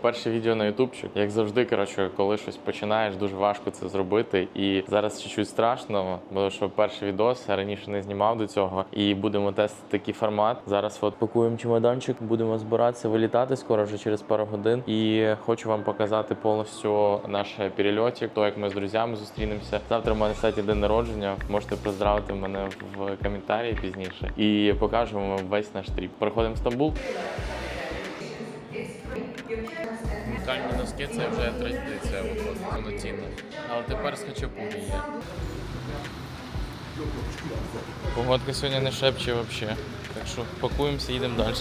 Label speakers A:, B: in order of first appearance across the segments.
A: перше відео на ютубчик. Як завжди, коротше, коли щось починаєш, дуже важко це зробити. І зараз чуть-чуть страшно, бо що перший відос я раніше не знімав до цього. І будемо тестити такий формат. Зараз от пакуємо чемоданчик, будемо збиратися, вилітати скоро вже через пару годин. І хочу вам показати повністю наш перельотик, то як ми з друзями зустрінемося. Завтра в мене кстати, день народження. Можете поздравити мене в коментарі пізніше. І покажемо весь наш тріп. Переходимо в Стамбул. Кальні носки це вже традиція виходить повноцінна. Але тепер з хачапурі є. Погодка сьогодні не шепче взагалі. Так що пакуємося, їдемо далі.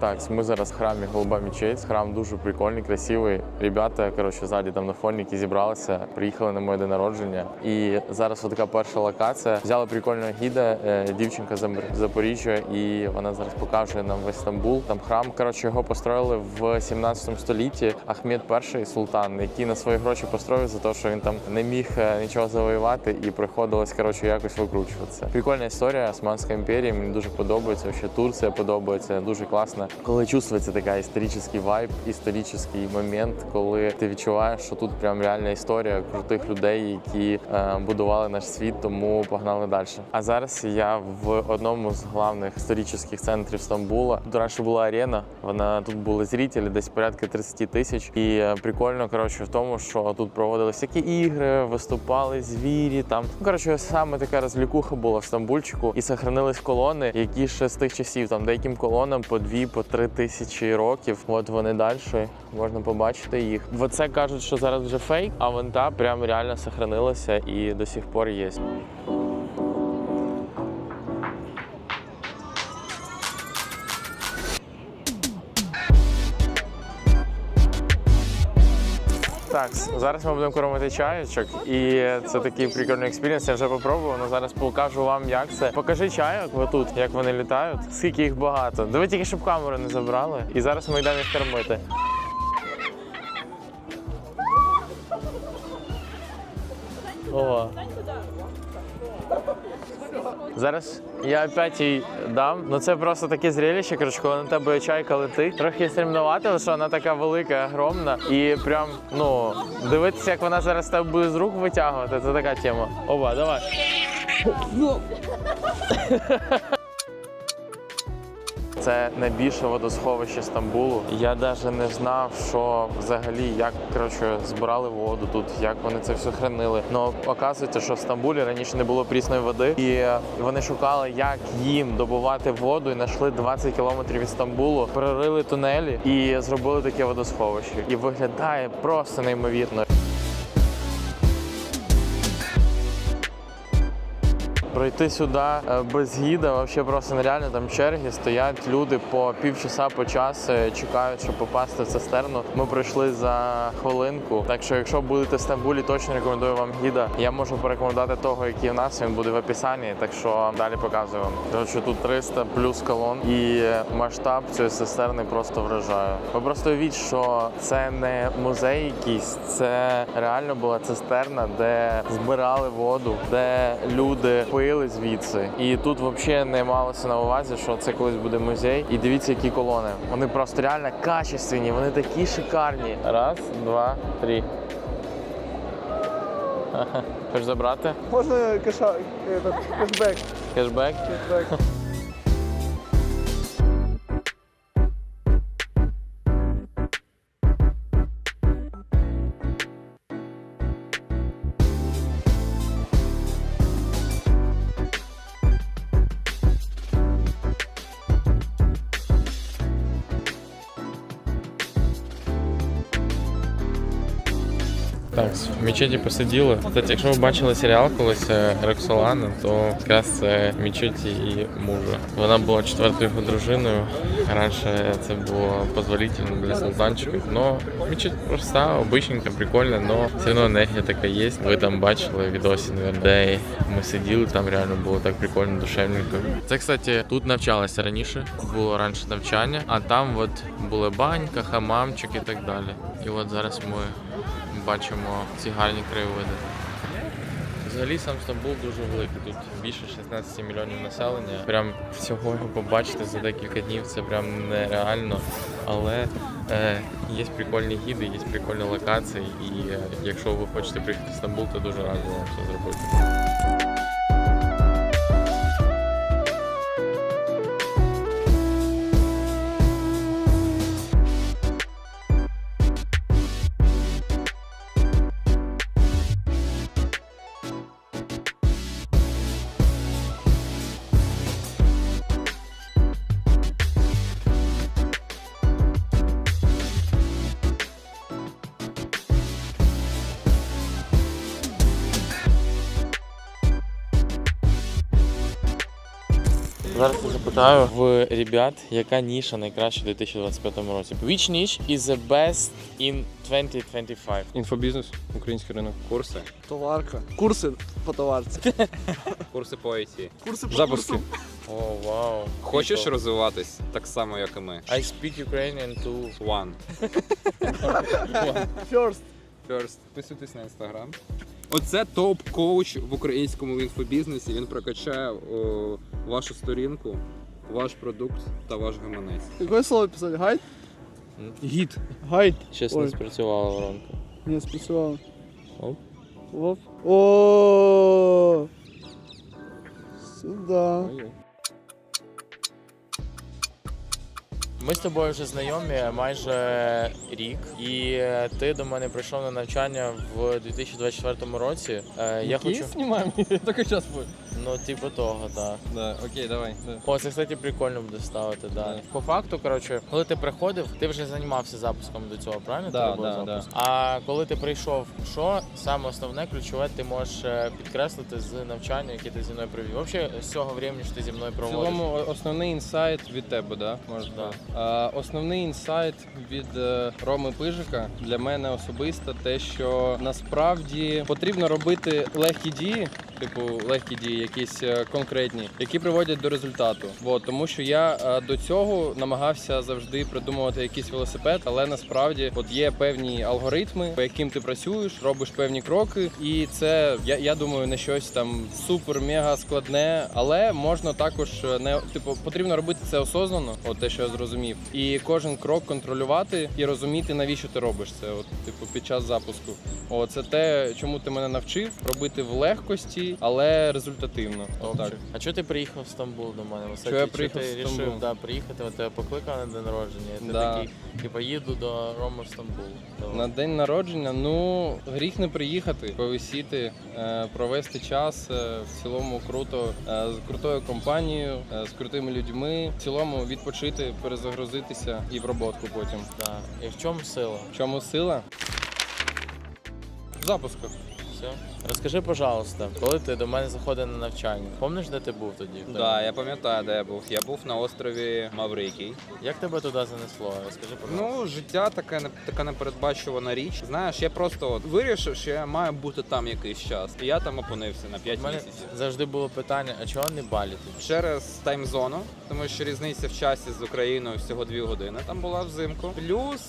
A: Так, ми зараз в храмі Голуба Мічець. Храм дуже прикольний, красивий. Ребята, коротше, ззаді там на фоні, які зібралися, приїхали на моє день народження. І зараз така перша локація. Взяли прикольного гіда, е, дівчинка з Запоріжжя, і вона зараз покаже нам весь Стамбул. Там храм, коротше, його построїли в 17 столітті. Ахмед І султан, який на свої гроші построїв за те, що він там не міг е, нічого завоювати і приходилось коротше якось викручуватися. Прикольна історія Османської імперії. Мені дуже подобається. Ще Турція подобається. Дуже класно. Коли чувствується така історичний вайб, історичний момент, коли ти відчуваєш, що тут прям реальна історія крутих людей, які е, будували наш світ, тому погнали далі. А зараз я в одному з главних історичних центрів Стамбула. Тут раніше була арена. Вона тут були зрителі, десь порядка 30 тисяч. І е, прикольно коротше в тому, що тут проводилися всякі ігри, виступали звірі. Там ну, коротше, саме така розвлікуха була в Стамбульчику, і сохранились колони, які ще з тих часів. Там деяким колонам по дві, по три тисячі років. От вони далі. Можна побачити їх. В це кажуть, що зараз вже фейк, а вон та прям реально сохранилася і до сих пор є. Зараз ми будемо кормити чаєчок, і це такий прикольний експірієнс. Я вже попробував, але зараз покажу вам, як це. Покажи чайок отут, як вони літають, скільки їх багато. Диви тільки, щоб камеру не забрали. І зараз ми йдемо їх кормити. Ого. Зараз я опять їй дам. Ну це просто таке зрелище, коротше, коли на тебе чайка летить. Трохи стрімнувати, що вона така велика, огромна. І прям, ну, дивитися, як вона зараз тебе буде з рук витягувати, це така тема. Оба, давай. Це найбільше водосховище Стамбулу. Я навіть не знав, що взагалі як коротше збирали воду тут, як вони це все хранили. Ну оказується, що в Стамбулі раніше не було прісної води, і вони шукали, як їм добувати воду, і знайшли 20 кілометрів від Стамбулу, прорили тунелі і зробили таке водосховище. І виглядає просто неймовірно. Пройти сюди е, без гіда взагалі просто нереально. Там черги стоять люди по півчаса по час е, чекають, щоб попасти в цистерну. Ми пройшли за хвилинку. Так що, якщо будете в Стамбулі, точно рекомендую вам гіда. Я можу порекомендувати того, який у нас він буде в описанні. Так що далі показую вам. Коротше, тут 300 плюс колон, і масштаб цієї цистерни просто вражає. Ви просто уявіть, що це не музей якийсь, це реально була цистерна, де збирали воду, де люди пили звідси. І тут взагалі не малося на увазі, що це колись буде музей. І дивіться, які колони. Вони просто реально качественні, вони такі шикарні. Раз, два, три. Ха-ха. Хочеш забрати?
B: Можно кэша, этот, кэшбэк.
A: Кешбек?
B: кэшбэк.
A: Так, в мечеті посиділи. Кстати, якщо ви бачили серіал колись е, Роксолана, то якраз це мечеті і мужа. Вона була четвертою його дружиною. Раніше це було позволительно для султанчиків. Но мечеть проста, обичненька, прикольна, но все одно енергія така є. Ви там бачили відосі де ми сиділи, там реально було так прикольно, душевненько. Це, кстати, тут навчалися раніше. Було раніше навчання, а там от була банька, хамамчик і так далі. І от зараз ми бачимо ці гарні краєвиди. Взагалі сам Стамбул дуже великий. Тут більше 16 мільйонів населення. Прям всього його побачити за декілька днів це прям нереально. Але е, є прикольні гіди, є прикольні локації. І е, якщо ви хочете приїхати в Стамбул, то дуже раджу вам це зробити. Зараз в ребят, яка ніша найкраща у 2025 році. Which niche is the best in 2025?
C: Інфобізнес, український ринок.
D: Курси.
B: Товарка. Курси по товарці.
D: Курси по IT.
B: Курси по
C: Запуски.
A: О, вау.
D: Хочеш
A: Прикол.
D: розвиватись так само, як і ми?
A: I speak Ukrainian too.
D: One.
B: First.
D: First. Підписуйтесь на інстаграм. Оце топ-коуч в українському інфобізнесі. Він прокачає о, вашу сторінку, ваш продукт та ваш гаманець.
B: Какое слово писать? Гайд?
C: Гід.
B: Гайд.
A: Чесно,
B: Ой.
A: спрацювала воронка.
B: Не спрацювало.
A: Оп.
B: Оп. О. Сюда.
A: Ми з тобою вже знайомі майже рік, і е, ти до мене прийшов на навчання в 2024 році. Е, Я хочу.
C: знімаємо, тільки час буде.
A: Ну, типу того, так.
C: Да, окей, давай. Да.
A: О, це, кстати, прикольно буде ставити, да.
C: Да.
A: По факту, коротше, коли ти приходив, ти вже займався запуском до цього, правильно?
C: Да,
A: Ти робив
C: да,
A: запуск? А коли ти прийшов, що саме основне ключове ти можеш е, підкреслити з навчання, яке ти зі мною провів? Взагалі, з цього времени, що ти зі мною
C: В
A: проводиш.
C: цілому о- основний інсайт від тебе, да? Можна.
A: Да.
C: А, основний інсайт від е, Роми Пижика для мене особисто те, що насправді потрібно робити легкі дії, типу легкі дії, якісь е, конкретні, які приводять до результату. Бо тому, що я е, до цього намагався завжди придумувати якийсь велосипед, але насправді от є певні алгоритми, по яким ти працюєш, робиш певні кроки, і це я, я думаю, не щось там супер мега складне, але можна також е, не типу потрібно робити це осознано, от те, що я зрозумів, і кожен крок контролювати і розуміти, навіщо ти робиш це. От, типу, під час запуску. О, це те, чому ти мене навчив робити в легкості, але результативно. От так.
A: А чого ти приїхав в Стамбул до мене?
C: Чого я приїхав
A: ти
C: в Стамбул?
A: рішив да, приїхати, от тебе покликав на день народження, і ти
C: Да.
A: такий, типу, їду до Роми в Стамбул. Давай.
C: На день народження, ну гріх не приїхати, повисіти, е, провести час. е, в цілому круто е, з крутою компанією, е, з крутими людьми. В цілому відпочити, перезагрузитися і в роботку потім.
A: Да. І в чому сила?
C: В чому сила? В запусках.
A: Все. Розкажи, пожалуйста, коли ти до мене заходив на навчання, пам'ятаєш, де ти був тоді?
D: Да, я пам'ятаю, де я був. Я був на острові Маврикій.
A: Як тебе туди занесло? Розкажи, пожалуйста.
D: Ну, життя таке така непередбачувана річ. Знаєш, я просто от вирішив, що я маю бути там якийсь час. І я там опинився на 5
A: У мене
D: місяців.
A: завжди було питання, а чого не Балі тоді?
D: Через таймзону, тому що різниця в часі з Україною всього 2 години там була взимку. Плюс,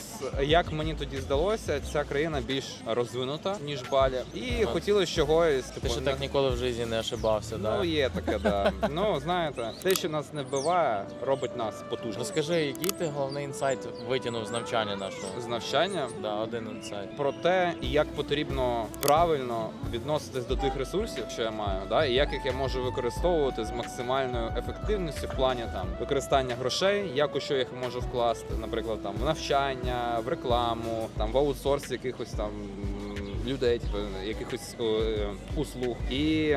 D: як мені тоді здалося, ця країна більш розвинута ніж Балі, і
A: Ага.
D: Хотілося чогось.
A: Ти
D: типу,
A: ще
D: не-
A: так ніколи в житті не ошибався,
D: Ну,
A: да?
D: є таке, да. Ну, знаєте, те, що нас не вбиває, робить нас потужними.
A: Розкажи, який ти головний інсайт витягнув з навчання нашого?
D: З навчання
A: Да, один інсайт.
D: про те, як потрібно правильно відноситись до тих ресурсів, що я маю, да, і як їх я можу використовувати з максимальною ефективністю в плані там використання грошей, як у що їх можу вкласти, наприклад, там в навчання, в рекламу, там в аутсорс якихось там людей, типу, якихось е, услуг. І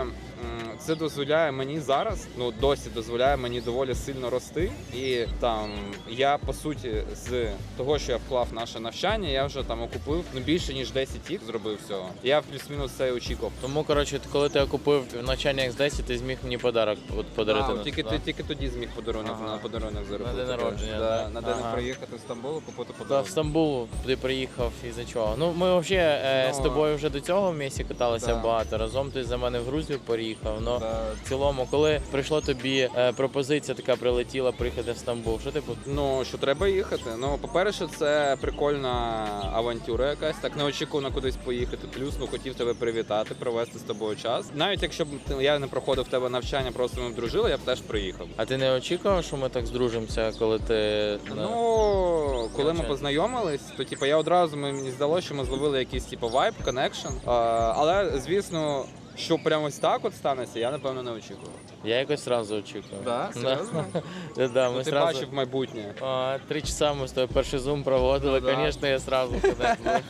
D: це дозволяє мені зараз, ну досі дозволяє мені доволі сильно рости. І там я по суті з того, що я вклав наше навчання, я вже там окупив ну більше ніж 10 тік зробив всього. Я плюс-мінус це і очікував.
A: Тому, коротше, коли ти купив навчання X10, ти зміг мені подарок от, подарити.
D: А,
A: на-
D: тільки,
A: да?
D: ти, тільки тоді зміг подарунок
A: Ага.
D: на подарунок заробити.
A: день народження,
D: Да, на день
A: Ага.
D: приїхати в Стамбул, купити
A: Та в
D: подарунок.
A: Стамбул ти приїхав і за чого? Ну ми взагалі е, з
D: Ну,
A: тобою вже до цього в місті каталися
D: Да.
A: багато. Разом ти за мене в Грузію поїхав. Ну
D: Да.
A: в цілому, коли прийшло тобі е, пропозиція, така прилетіла приїхати в Стамбул. Що ти по-
D: Ну, що треба їхати. Ну, по-перше, це прикольна авантюра якась, так неочікувано кудись поїхати. Плюс ну хотів тебе привітати, провести з тобою час. Навіть якщо б я не проходив в тебе навчання, просто ми дружили, я б теж приїхав.
A: А ти не очікував, що ми так здружимося, коли ти
D: Ну, коли ми познайомились, то типу, я одразу мені здалося, що ми зловили якийсь типу вайб, коннекшн. Але звісно, що прямо ось так от станеться, я напевно не очікував.
A: я якось зразу очікував.
D: Да? Серйозно?
A: Да, да,
D: Ну,
A: ми
D: ти
A: сразу...
D: бачив майбутнє.
A: А, три часа ми з тобою перший зум проводили,
D: Ну, да.
A: звісно, я сразу подумав.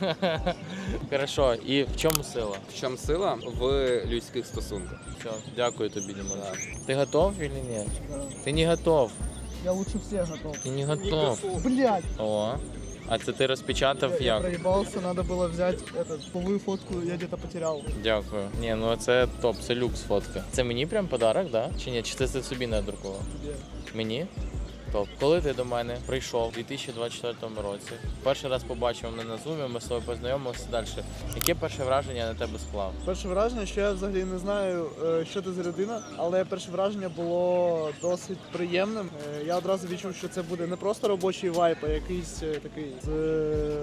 A: Хорошо, і в чому сила?
D: В чому сила в людських стосунках?
A: Все, дякую тобі, Дімон. Ти готов чи ні? Ти не готов.
B: Я лучше всех готов.
A: Ти не готов.
B: Блять,
A: О. А це ти розпечатав
B: я
A: як?
B: проебался, надо было взять этот, полую фотку, я где-то потерял.
A: Дякую. Ні, ну це топ, це люкс фотка. Це мені прям подарок, да? Чи ні? Чи це ти собі надрукував?
B: Тебе.
A: Мені? Топ. Коли ти до мене прийшов у 2024 році, перший раз побачив мене на зумі, ми з тобою познайомилися далі. Яке перше враження на тебе склав?
B: Перше враження, що я взагалі не знаю, е, що ти за людина, але перше враження було досить приємним. Е, Я одразу відчув, що це буде не просто робочий вайп, а якийсь е, такий з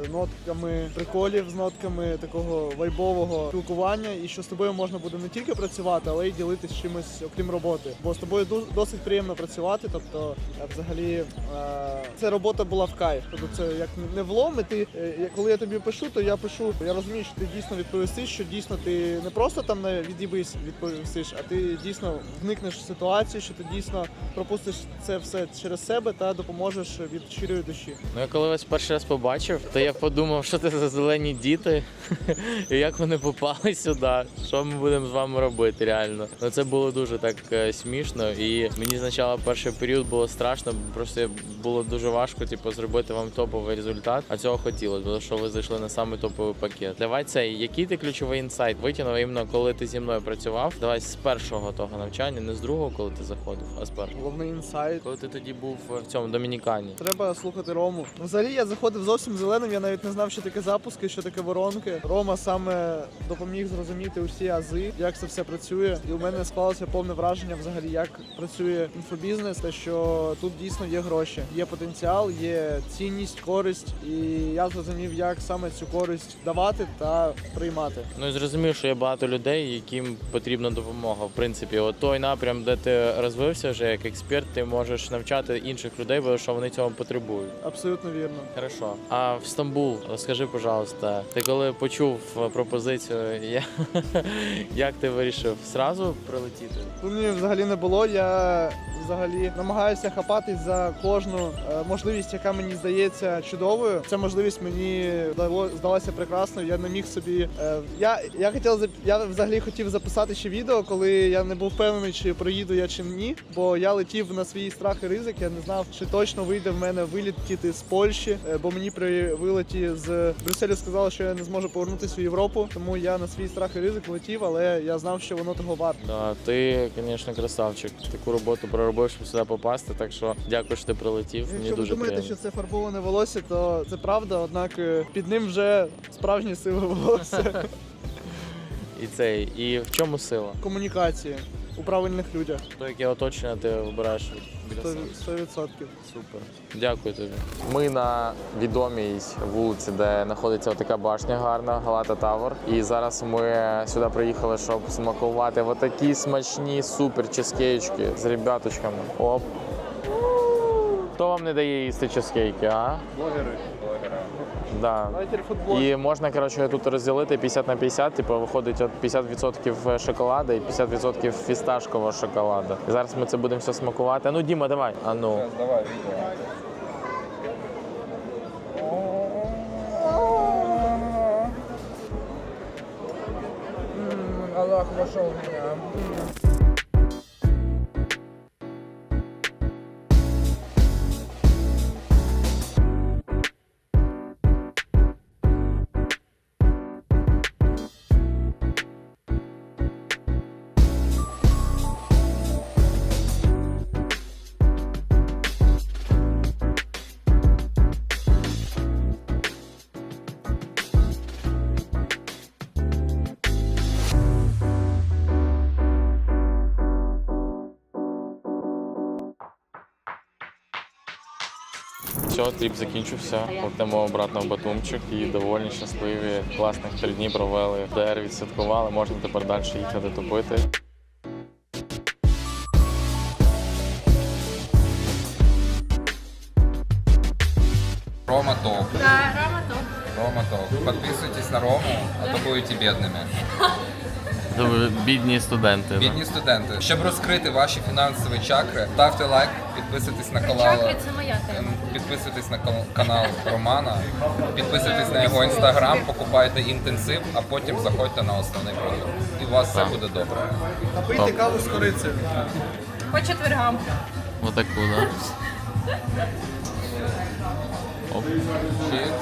B: нотками приколів, з нотками такого вайбового спілкування, і що з тобою можна буде не тільки працювати, але й ділитись чимось окрім роботи. Бо з тобою досить приємно працювати. Тобто, е, взагалі, е, ця робота була в кайф. Тобто це як не влом, і ти е, коли я тобі пишу, то я пишу. Я розумію, що ти дійсно відповісиш, що дійсно ти не просто там на від'їбись відповісиш, а ти дійсно вникнеш в ситуацію, що ти дійсно пропустиш це все через себе та допоможеш від щирої душі.
A: Ну я коли вас перший раз побачив, то я подумав, що це за зелені діти, і як вони попали сюди. Що ми будемо з вами робити, реально. Ну це було дуже так е, смішно. І мені спочатку перший період було страшно, просто було дуже важко, типу, зробити вам топовий результат. А цього хотілося, тому що ви зайшли на самий топовий пакет. Давай цей, який ти ключовий інсайт витягнув іменно коли ти зі мною працював? Давай з першого того навчання, не з другого, коли ти заходив, а з першого.
B: Головний інсайт.
A: Коли ти тоді був в цьому Домінікані.
B: Треба слухати Рому. Ну, Взагалі я заходив зовсім зеленим, я навіть не знав, що таке запуски, що таке воронки. Рома саме допоміг зрозуміти усі ази, як це все працює. І у мене склалося повне враження взагалі, як працює інфобізнес, те, що тут дійсно є гроші, є потенціал, є цінність, користь, і я зрозумів, як саме цю користь давати та приймати.
A: Ну і зрозумів, що є багато людей, яким потрібна допомога. В принципі, от той напрям, де ти розвився вже як експерт, ти можеш навчати інших людей, бо що вони цього потребують.
B: Абсолютно вірно.
A: Хорошо. А в Стамбул, скажи, пожалуйста, ти коли почув пропозицію, я... як ти вирішив зразу прилетіти?
B: Тут мені взагалі не було. Я взагалі намагаюся хапатись за кожну е, можливість, яка мені здається чудовою. Ця можливість мені здалася прекрасною. Я не міг собі. е, Я, я хотів я взагалі хотів записати ще відео, коли я не був впевнений, чи проїду я чи ні. Бо я летів на свій страх і ризик. Я не знав, чи точно вийде в мене вилітіти з Польщі, е, бо мені при вилеті з Брюсселю сказали, що я не зможу повернутися в Європу. Тому я на свій страх і ризик летів, але я знав, що воно того варто.
A: Да, ти, звісно, красавчик. Таку роботу проробив, щоб сюди попасти. Так що дякую, що ти прилетів. Мені
B: Якщо ви
A: дуже
B: думаєте,
A: приємно.
B: що це фарбоване волосся, то це правда, однак е, під ним вже справжні сили волосся.
A: І цей. І в чому сила?
B: Комунікації у правильних людях.
A: То, яке оточення ти вибираєш біля себе.
B: 100%.
A: Супер. Дякую тобі. Ми на відомій вулиці, де знаходиться така башня гарна, Галата Тавер. І зараз ми сюди приїхали, щоб смакувати отакі смачні супер чизкейчки з ребяточками. Оп. Хто вам не дає їсти чизкейки, а?
D: Блогери.
A: Да. І можна коротше тут розділити 50 на 50, типу виходить от 50% шоколада і 50% фісташкового шоколада. І зараз ми це будемо все смакувати. А ну, Діма, давай. А ну.
D: Давай відео.
B: Аллах вошел в меня.
A: Все, тріп закінчився. Летимо обратно в Батумчик і доволі щасливі. Класних три дні провели. ДР відсвяткували, можна тепер далі їхати тупити.
D: Рома топ.
E: Да, Рома топ.
D: Рома топ. Подписывайтесь на Рому, а то будете бідними.
A: Бідні студенти.
D: Бідні студенти. Щоб розкрити ваші фінансові чакри, ставте лайк, підписуйтесь на канал.
E: Чакри це моя тема.
D: Підписуйтесь на кан- канал Романа, підписуйтесь на його інстаграм, покупайте інтенсив, а потім заходьте на основний продукт. І у вас все буде добре.
B: Напийте каву з корицею.
E: По четвергам.
A: Отаку, да?
D: Cheers.